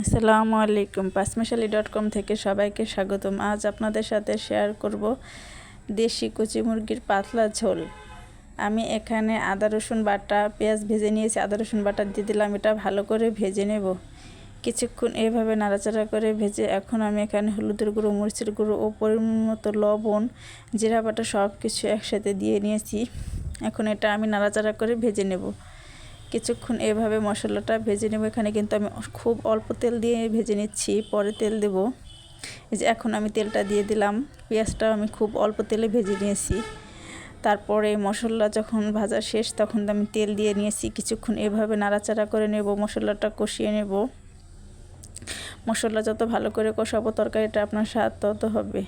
আসসালামু আলাইকুম। পাসমিশালি dot com থেকে সবাইকে স্বাগতম। আজ আপনাদের সাথে শেয়ার করব দেশি কচি মুরগির পাতলা ঝোল। আমি এখানে আদা, রসুন বাটা, পেঁয়াজ ভেজে নিয়েছি। আদা, রসুন বাটা দিয়ে দিলাম। এটা ভালো করে ভেজে নেব। কিছুক্ষণ এভাবে নাড়াচাড়া করে ভেজে এখন আমি এখানে হলুদের গুঁড়ো, মরিচের গুঁড়ো ও পরিমাণ মতো লবণ, জিরা বাটা সব কিছু একসাথে দিয়ে নিয়েছি। এখন এটা আমি নাড়াচাড়া করে ভেজে নেব। কিছুক্ষণ এভাবে মশলাটা ভেজে নেব। এখানে কিন্তু আমি খুব অল্প তেল দিয়ে ভেজে নিচ্ছি, পরে তেল দেব। এই যে এখন আমি তেলটা দিয়ে দিলাম। পেঁয়াজটাও আমি খুব অল্প তেলে ভেজে নিয়েছি। তারপরে মশলা যখন ভাজা শেষ, তখন আমি তেল দিয়ে নিয়েছি। কিছুক্ষণ এভাবে নাড়াচাড়া করে নেব, মশলাটা কষিয়ে নেব। মশলা যত ভালো করে কষাবো, তরকারিটা আপনার স্বাদ তত হবে।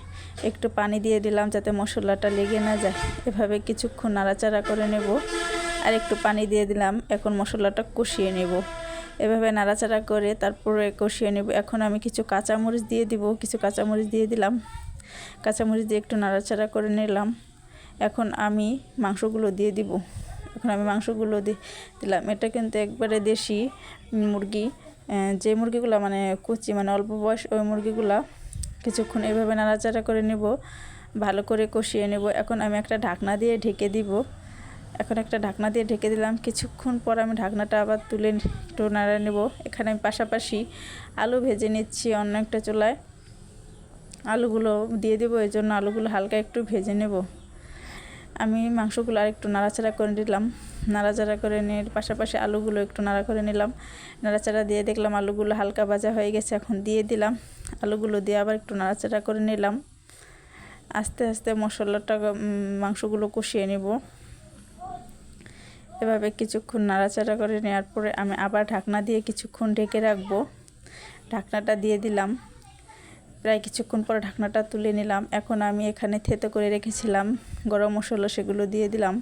একটু পানি দিয়ে দিলাম যাতে মশলাটা লেগে না যায়। এভাবে কিছুক্ষণ নাড়াচাড়া করে নেব। আর একটু পানি দিয়ে দিলাম। এখন মশলাটা কষিয়ে নেব। এভাবে নাড়াচাড়া করে তারপরে কষিয়ে নেব। এখন আমি কিছু কাঁচামরিচ দিয়ে দিব। কিছু কাঁচামরিচ দিয়ে দিলাম। কাঁচামরিচ দিয়ে একটু নাড়াচাড়া করে নিলাম। এখন আমি মাংসগুলো দিয়ে দিব। এখন আমি মাংসগুলো দিয়ে দিলাম। এটা কিন্তু একবারে দেশি মুরগি। যে মুরগিগুলো মানে কুচি মানে অল্প বয়স ওই মুরগিগুলা, কিছুক্ষণ এভাবে নাড়াচাড়া করে নেব। ভালো করে কষিয়ে নেব। এখন আমি একটা ঢাকনা দিয়ে ঢেকে দিব। এখন একটা ঢাকনা দিয়ে ঢেকে দিলাম। কিছুক্ষণ পর আমি ঢাকনাটা আবার তুলে একটু নাড়া নেব। এখানে আমি পাশাপাশি আলু ভেজে নিচ্ছি অন্য একটা চুলায়। আলুগুলো দিয়ে দেবো, এই জন্য আলুগুলো হালকা একটু ভেজে নেব। আমি মাংসগুলো আর একটু নাড়াচাড়া করে নিলাম। নাড়াচাড়া করে নিয়ে পাশাপাশি আলুগুলো একটু নাড়া করে নিলাম। নাড়াচাড়া দিয়ে দেখলাম আলুগুলো হালকা ভাজা হয়ে গেছে, এখন দিয়ে দিলাম। আলুগুলো দিয়ে আবার একটু নাড়াচাড়া করে নিলাম। আস্তে আস্তে মশলাটা মাংসগুলো কষিয়ে নেব। এভাবে কিছুক্ষণ নাড়াচাড়া করে নেওয়ার পরে আমি আবার ঢাকনা দিয়ে কিছুক্ষণ ঢেকে রাখব। ঢাকনাটা দিয়ে দিলাম। প্রায় কিছুক্ষণ পর ঢাকনাটা তুলে নিলাম। এখন আমি এখানে থেতো করে রেখেছিলাম। গরম মশলা সেগুলো দিয়ে দিলাম।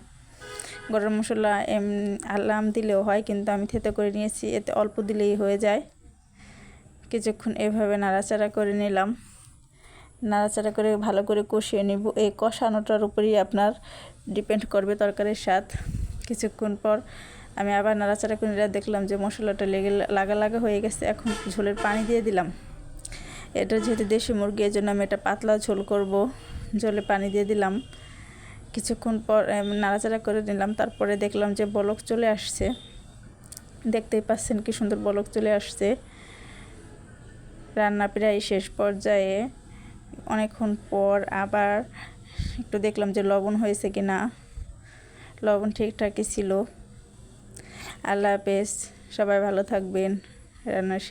গরম মশলা এম, আলাম দিলেও হয়, কিন্তু আমি থেতো করে নিয়েছি। এতে অল্প দিলেই হয়ে যায়। কিছুক্ষণ এভাবে নাড়াচাড়া করে নিলাম। নাড়াচাড়া করে ভালো করে কষিয়ে নিব। এই কষানোটার উপরেই আপনার ডিপেন্ড করবে তরকারির স্বাদ। কিছুক্ষণ পর আমি আবার নাড়াচাড়া করে দেখলাম যে মশলাটা লেগে লাগা লাগা হয়ে গেছে, এখন ঝোলের পানি দিয়ে দিলাম। এটা যেহেতু দেশি মুরগি এর জন্য আমি এটা পাতলা ঝোল করব। ঝোলে পানি দিয়ে দিলাম। কিছুক্ষণ পর নাড়াচাড়া করে নিলাম, তারপরে দেখলাম যে বলক চলে আসছে। দেখতেই পাচ্ছেন কি সুন্দর বলক চলে আসছে। রান্না প্রায় শেষ পর্যায়ে, অনেকক্ষণ পর আবার একটু দেখলাম যে লবণ হয়েছে কি না লবণ ঠিকঠাকই ছিল। আল্লাহ হাফেজ সবাই ভালো থাকবেন। রান্না শেষ।